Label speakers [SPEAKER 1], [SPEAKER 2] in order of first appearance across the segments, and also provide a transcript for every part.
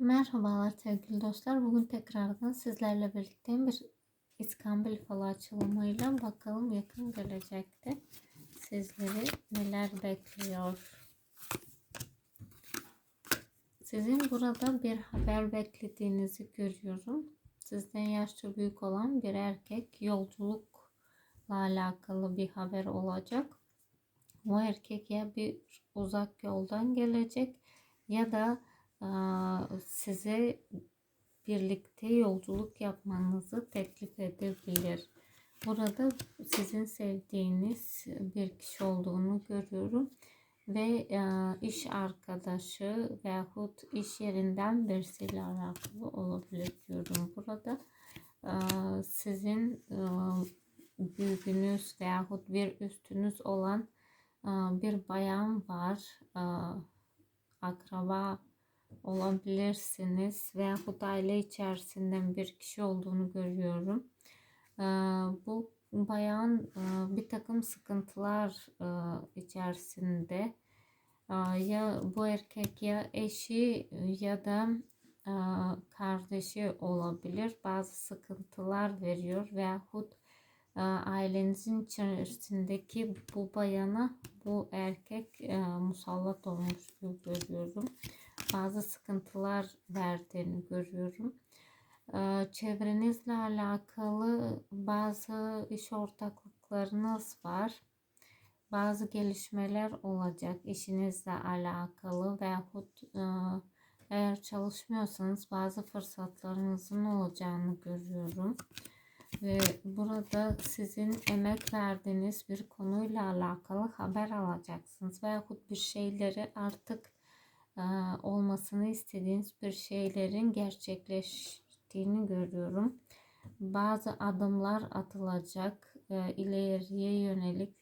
[SPEAKER 1] Merhabalar sevgili dostlar. Bugün tekrardan sizlerle birlikte bir İskambil falı açılımıyla bakalım yakın gelecekte sizleri neler bekliyor. Sizin burada bir haber beklediğinizi görüyorum. Sizden yaşça büyük olan bir erkek yolculukla alakalı bir haber olacak. O erkek ya bir uzak yoldan gelecek ya da size birlikte yolculuk yapmanızı teklif edebilir. Burada sizin sevdiğiniz bir kişi olduğunu görüyorum ve iş arkadaşı veyahut iş yerinden birisiyle alakalı olabilir diyorum. Burada sizin büyüğünüz veyahut bir üstünüz olan bir bayan var. Akraba olabilirsiniz veyahut aile içerisinden bir kişi olduğunu görüyorum. Bu bayan bir takım sıkıntılar içerisinde ya bu erkek ya eşi ya da kardeşi olabilir. Bazı sıkıntılar veriyor veyahut ailenizin içerisindeki bu bayana bu erkek musallat olmuş gibi görüyorum bazı sıkıntılar verdiğini görüyorum. Çevrenizle alakalı bazı iş ortaklıklarınız var. Bazı gelişmeler olacak işinizle alakalı veyahut eğer çalışmıyorsanız bazı fırsatlarınızın olacağını görüyorum. Ve burada sizin emek verdiğiniz bir konuyla alakalı haber alacaksınız. Veyahut bir şeyleri artık olmasını istediğiniz bir şeylerin gerçekleştiğini görüyorum. Bazı adımlar atılacak ileriye yönelik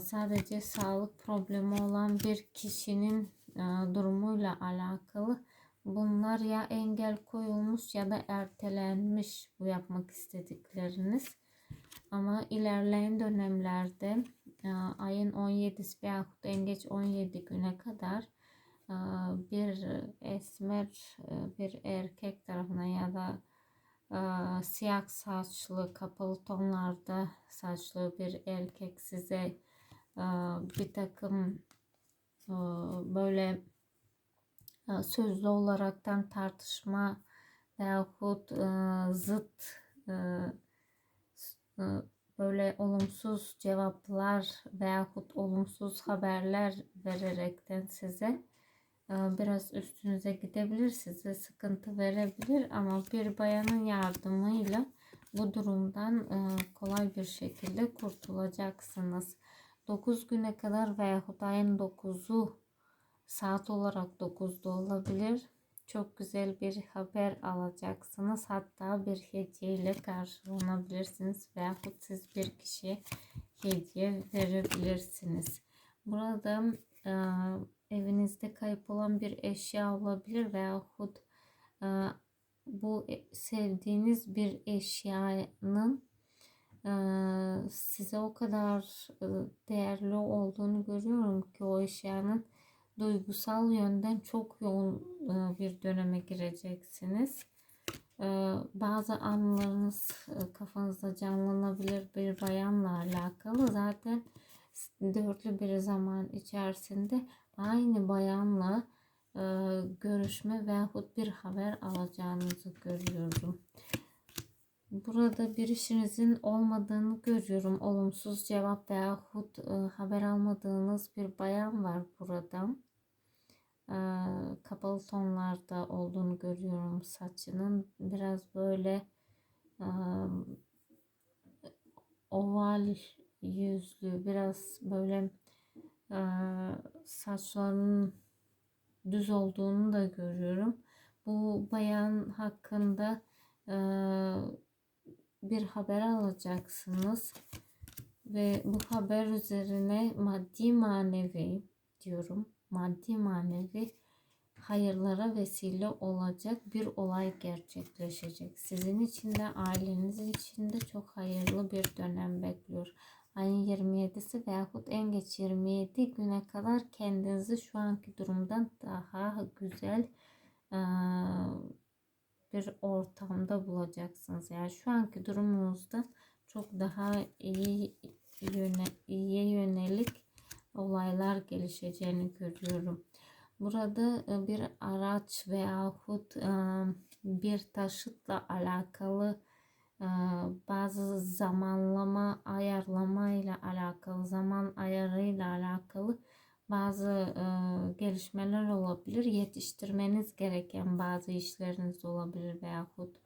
[SPEAKER 1] sadece sağlık problemi olan bir kişinin durumuyla alakalı bunlar ya engel koyulmuş ya da ertelenmiş bu yapmak istedikleriniz. Ama ilerleyen dönemlerde ayın 17'si veyahut en geç 17 güne kadar bir esmer bir erkek tarafına ya da siyah saçlı kapalı tonlarda saçlı bir erkek size bir takım böyle sözlü olaraktan tartışma veyahut zıt böyle olumsuz cevaplar veyahut olumsuz haberler vererekten size biraz üstünüze gidebilir, size sıkıntı verebilir ama bir bayanın yardımıyla bu durumdan kolay bir şekilde kurtulacaksınız. 9 güne kadar veyahut ayın 9'u saat olarak 9'da olabilir. Çok güzel bir haber alacaksınız. Hatta bir hediye ile karşılanabilirsiniz veyahut siz bir kişiye hediye verebilirsiniz. Burada evinizde kayıp olan bir eşya olabilir veyahut e, bu e, sevdiğiniz bir eşyanın e, size o kadar e, değerli olduğunu görüyorum ki o eşyanın duygusal yönden çok yoğun e, bir döneme gireceksiniz. E, bazı anlarınız e, kafanızda canlanabilir bir bayanla alakalı. Zaten dörtlü bir zaman içerisinde aynı bayanla e, görüşme veyahut bir haber alacağınızı görüyorum. Burada bir işinizin olmadığını görüyorum. Olumsuz cevap veyahut e, haber almadığınız bir bayan var burada. E, kapalı tonlarda olduğunu görüyorum saçının. Biraz böyle e, oval yüzlü, biraz böyle e, saçlarının düz olduğunu da görüyorum. Bu bayan hakkında e, bir haber alacaksınız ve bu haber üzerine maddi manevi diyorum maddi manevi hayırlara vesile olacak bir olay gerçekleşecek. Sizin için de aileniz için de çok hayırlı bir dönem bekliyor ayın 27'si veyahut en geç 27 güne kadar kendinizi şu anki durumdan daha güzel bir ortamda bulacaksınız. Yani şu anki durumunuzda çok daha iyi yöne, iyiye yönelik olaylar gelişeceğini görüyorum. Burada bir araç veyahut bir taşıtla alakalı bazı zamanlama ayarlama ile alakalı zaman ayarıyla alakalı bazı gelişmeler olabilir. Yetiştirmeniz gereken bazı işleriniz olabilir veyahut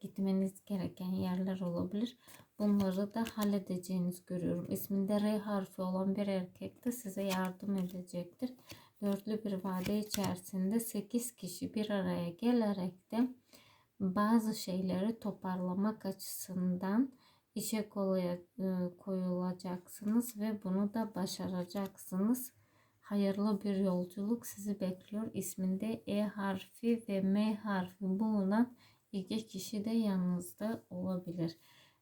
[SPEAKER 1] gitmeniz gereken yerler olabilir. Bunları da halledeceğiniz görüyorum. İsminde R harfi olan bir erkek de size yardım edecektir. Dörtlü bir vade içerisinde 8 kişi bir araya gelerek de bazı şeyleri toparlamak açısından işe e, koyulacaksınız ve bunu da başaracaksınız. Hayırlı bir yolculuk sizi bekliyor. İsminde E harfi ve M harfi bulunan iki kişi de yanınızda olabilir.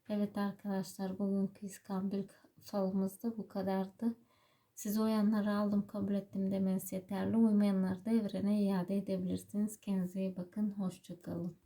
[SPEAKER 1] Evet arkadaşlar bugünkü İskambil falımızda bu kadardı. Siz uyanları aldım kabul ettim demeniz yeterli. Uymayanları da evrene iade edebilirsiniz. Kendinize iyi bakın. Hoşçakalın.